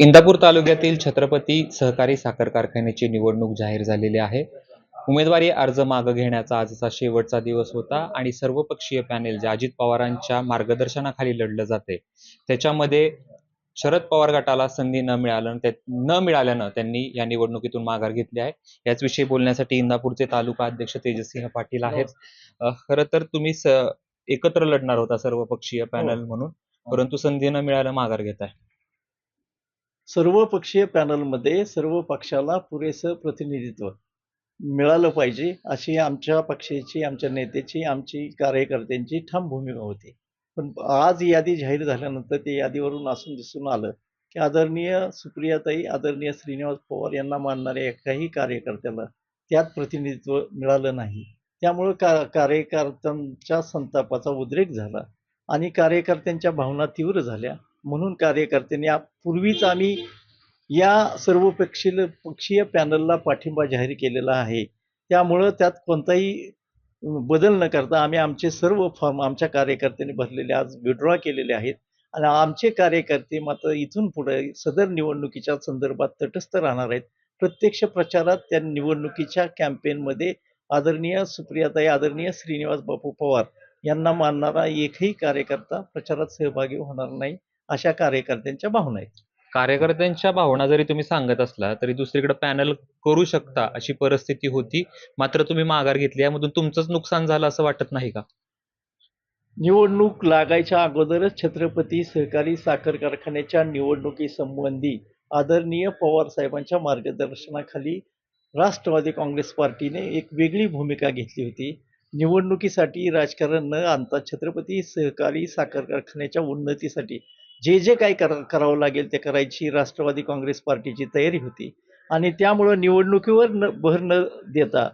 इंदापूर तालुक्यातील छत्रपती सहकारी साखर कारखान्याची निवडणूक जाहीर झालेली आहे. उमेदवारी अर्ज मागं घेण्याचा आजचा शेवटचा दिवस होता आणि सर्वपक्षीय पॅनेल जे अजित पवारांच्या मार्गदर्शनाखाली लढलं जाते त्याच्यामध्ये शरद पवार गटाला संधी न मिळालं न मिळाल्यानं त्यांनी या निवडणुकीतून माघार घेतली आहे. याच विषयी बोलण्यासाठी इंदापूरचे तालुका अध्यक्ष तेजसिंह पाटील आहेत. खरं तर तुम्ही एकत्र लढणार होता सर्वपक्षीय पॅनल म्हणून परंतु संधी न मिळालं माघार घेताय. सर्व पक्षीय पॅनलमध्ये सर्व पक्षाला पुरेसं प्रतिनिधित्व मिळालं पाहिजे अशी आमच्या पक्षाची आमच्या नेत्याची आमची कार्यकर्त्यांची ठाम भूमिका होती. पण आज यादी जाहीर झाल्यानंतर ते यादीवरून असून दिसून आलं की आदरणीय सुप्रियाताई आदरणीय श्रीनिवास पवार यांना मानणाऱ्या एकाही कार्यकर्त्याला त्यात प्रतिनिधित्व मिळालं नाही. त्यामुळं का कार्यकर्त्यांच्या संतापाचा उद्रेक झाला आणि कार्यकर्त्यांच्या भावना तीव्र झाल्या. म्हणून कार्यकर्त्यांनी आप- पूर्वीच आम्ही या सर्व पक्षीय पक्षीय पॅनलला पाठिंबा जाहीर केलेला आहे. त्यामुळं त्यात कोणताही बदल न करता आम्ही आमचे सर्व फॉर्म आमच्या कार्यकर्त्यांनी भरलेले आज विड्रॉ केलेले आहेत. आणि आमचे कार्यकर्ते मात्र इथून पुढे सदर निवडणुकीच्या संदर्भात तटस्थ राहणार आहेत. प्रत्यक्ष प्रचारात त्या निवडणुकीच्या कॅम्पेनमध्ये आदरणीय सुप्रियाताई आदरणीय श्रीनिवास बापू पवार यांना मानणारा एकही कार्यकर्ता प्रचारात सहभागी होणार नाही. अशा कार्यकर्त्यांच्या भावना आहेत. कार्यकर्त्यांच्या भावना जरी तुम्ही सांगत असला तरी दुसरीकडे पॅनल करू शकता अशी परिस्थिती होती. मात्र तुम्ही माघार घेतली यामधून तुमचंच नुकसान झालं असं वाटत नाही का? निवडणूक लागायच्या अगोदरच छत्रपती सहकारी साखर कारखान्याच्या निवडणुकीसंबंधी आदरणीय पवार साहेबांच्या मार्गदर्शनाखाली राष्ट्रवादी काँग्रेस पार्टीने एक वेगळी भूमिका घेतली होती. निवडणुकीसाठी राजकारण न आणता छत्रपती सहकारी साखर कारखान्याच्या उन्नतीसाठी जे जे काही कर करावं लागेल ते करायची राष्ट्रवादी काँग्रेस पार्टीची तयारी होती. आणि त्यामुळं निवडणुकीवर न भर न देता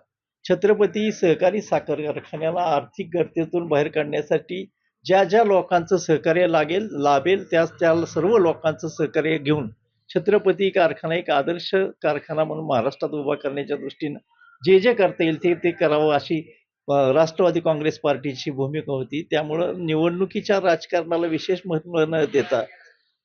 छत्रपती सहकारी साखर कारखान्याला आर्थिक गर्तेतून बाहेर काढण्यासाठी ज्या ज्या लोकांचं सहकार्य लागेल लाभेल त्या त्या सर्व लोकांचं सहकार्य घेऊन छत्रपती कारखाना एक आदर्श कारखाना म्हणून महाराष्ट्रात उभा करण्याच्या दृष्टीनं जे जे करता येईल ते ते करावं अशी राष्ट्रवादी काँग्रेस पार्टीची भूमिका होती. त्यामुळं निवडणुकीच्या राजकारणाला विशेष महत्त्व न देता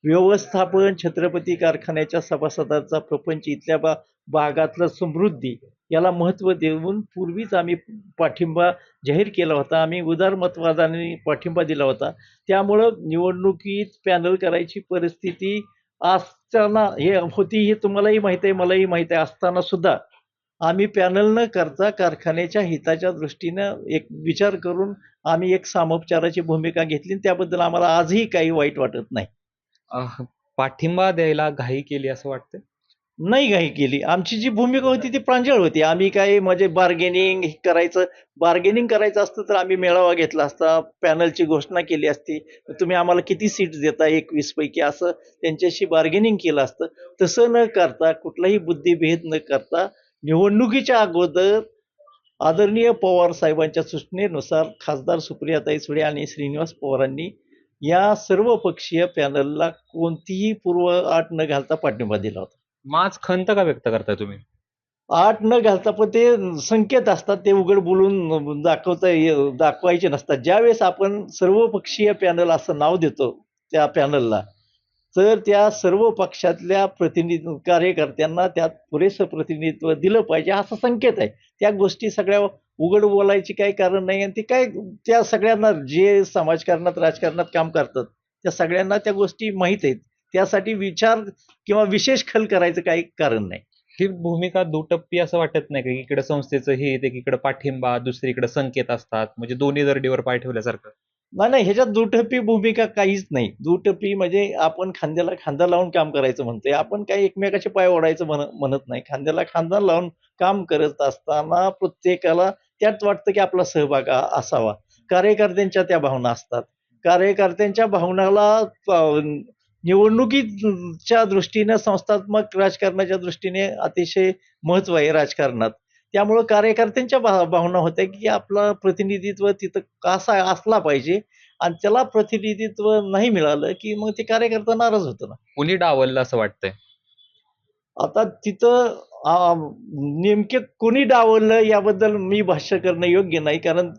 व्यवस्थापन छत्रपती कारखान्याच्या सभासदांचा प्रपंच इथल्या बा भागातलं समृद्धी याला महत्त्व देऊन पूर्वीच आम्ही पाठिंबा जाहीर केला होता. आम्ही उदारमतवादाने पाठिंबा दिला होता. त्यामुळं निवडणुकीत पॅनल करायची परिस्थिती असताना हे होती हे तुम्हालाही माहीत आहे मलाही माहीत आहे. असताना सुद्धा आम्ही पॅनल न करता कारखान्याच्या हिताच्या दृष्टीनं एक विचार करून आम्ही एक सामोपचाराची भूमिका घेतली आणि त्याबद्दल आम्हाला आजही काही वाईट वाटत नाही. पाठिंबा द्यायला घाई केली असं वाटतं नाही काही केली. आमची जी भूमिका होती ती प्रांजळ होती. आम्ही काय म्हणजे बार्गेनिंग करायचं बार्गेनिंग करायचं असतं तर आम्ही मेळावा घेतला असता पॅनलची घोषणा केली असती. तुम्ही आम्हाला किती सीट्स देता? एकवीस पैकी असं त्यांच्याशी बार्गेनिंग केलं असतं. तसं न करता कुठलाही बुद्धिभेद न करता निवडणुकीच्या अगोदर आदरणीय पवार साहेबांच्या सूचनेनुसार खासदार सुप्रियाताई सुळे आणि श्रीनिवास पवारांनी या सर्व पक्षीय पॅनलला कोणतीही पूर्व आट न घालता पाठिंबा दिला होता. माझ खंत का व्यक्त करताय तुम्ही? आठ न घालता पण ते संकेत असतात ते उघड बोलून दाखवता दाखवायचे नसतात. ज्यावेळेस आपण सर्वपक्षीय पॅनल असं नाव देतो त्या पॅनलला तर त्या सर्व पक्षातल्या प्रतिनिधी कार्यकर्त्यांना त्यात पुरेसं प्रतिनिधित्व दिलं पाहिजे असा संकेत आहे. त्या गोष्टी सगळ्या उघड बोलायची काही कारण नाही आणि ते काय त्या सगळ्यांना जे समाजकारणात राजकारणात काम करतात त्या सगळ्यांना त्या गोष्टी माहीत आहेत. त्यासाठी विचार किंवा विशेष खल करायचं काही कारण नाही. ही भूमिका दुटप्पी असं वाटत नाही का? इकडे संस्थेचं हे एकीकडे पाठिंबा दुसरीकडे संकेत असतात. म्हणजे दोन्ही दरडीवर पाय ठेवल्यासारखं. नाही नाही ह्याच्यात दुटप्पी भूमिका काहीच नाही. दुटप्पी म्हणजे आपण खांद्याला खांदा लावून काम करायचं म्हणतोय. आपण काही एकमेकाचे पाय ओढायचं म्हण म्हणत नाही. खांद्याला खांदा लावून काम करत असताना प्रत्येकाला त्यात वाटतं की आपला सहभाग असावा. कार्यकर्त्यांच्या त्या भावना असतात. कार्यकर्त्यांच्या भावनाला निवडणुकीच्या दृष्टीने संस्थात्मक राजकारणाच्या दृष्टीने अतिशय महत्त्व आहे राजकारणात. त्यामुळं कार्यकर्त्यांच्या भा भावना होत्या की आपलं प्रतिनिधित्व तिथं कसा असला पाहिजे आणि त्याला प्रतिनिधित्व नाही मिळालं की मग ते कार्यकर्ता नाराज होतो ना. कुणी डावललं असं वाटतंय? आता तिथं नेमके कोणी डावललं याबद्दल मी भाष्य करणं योग्य नाही कारण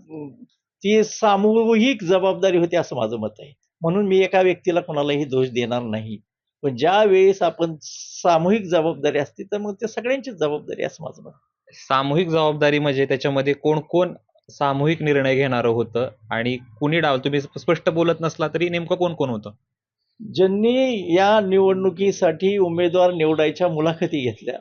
ती सामूहिक जबाबदारी होती असं माझं मत आहे. म्हणून मी एका व्यक्तीला कोणालाही दोष देणार नाही. पण ज्या वेळेस आपण सामूहिक जबाबदारी असते तर मग ते सगळ्यांचीच जबाबदारी असं माझं मत सामूहिक जबाबदारी म्हणजे त्याच्यामध्ये कोण कोण सामूहिक निर्णय घेणारं होतं आणि कुणी डाव तुम्ही स्पष्ट बोलत नसला तरी नेमकं कोण कोण होतं? ज्यांनी या निवडणुकीसाठी उमेदवार निवडायच्या मुलाखती घेतल्या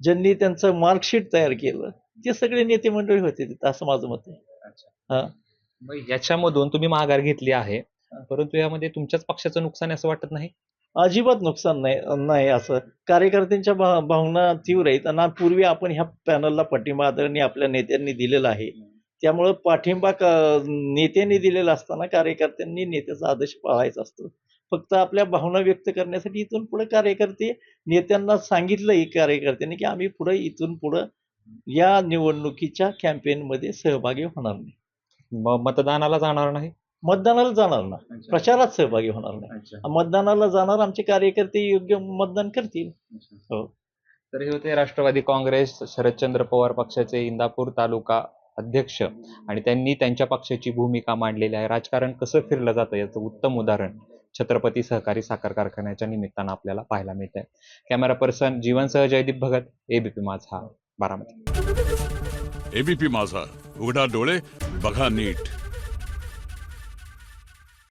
ज्यांनी त्यांचं मार्कशीट तयार केलं ते सगळे नेते मंडळी होते तिथं असं माझं मत आहे. याच्यामधून तुम्ही माघार घेतली आहे परंतु यामध्ये तुमच्याच पक्षाचं नुकसान असं वाटत नाही? अजिबात नुकसान नाही नाही असं. कार्यकर्त्यांच्या भा भावना तीव्र आहेत. आणि पूर्वी आपण ह्या पॅनलला पाठिंबा आदरणीय आपल्या नेत्यांनी दिलेला आहे. त्यामुळं पाठिंबा क- नेत्यांनी दिलेला असताना कार्यकर्त्यांनी नेत्याचा आदेश पाळायचा असतो. फक्त आपल्या भावना व्यक्त करण्यासाठी इथून पुढे कार्यकर्ते नेत्यांना सांगितलंही कार्यकर्त्यांनी की आम्ही पुढे इथून पुढं या निवडणुकीच्या कॅम्पेनमध्ये सहभागी होणार नाही. मतदानाला जाणार नाही? मतदानाला जाणार ना. प्रचारात सहभागी होणार नाही. मतदानाला जाणार आमचे कार्यकर्ते योग्य मतदान करतील. हो. तर हे होते राष्ट्रवादी काँग्रेस शरदचंद्र पवार पक्षाचे इंदापूर तालुका अध्यक्ष आणि त्यांनी त्यांच्या पक्षाची भूमिका मांडलेली आहे. राजकारण कसं फिरलं जातं याचं उत्तम उदाहरण छत्रपती सहकारी साखर कारखान्याच्या निमित्तानं आपल्याला पाहायला मिळत आहे कॅमेरा पर्सन जीवनसह जयदीप भगत एबीपी माझा बारामती. एबीपी माझा. उघडा डोळे बघा नीट.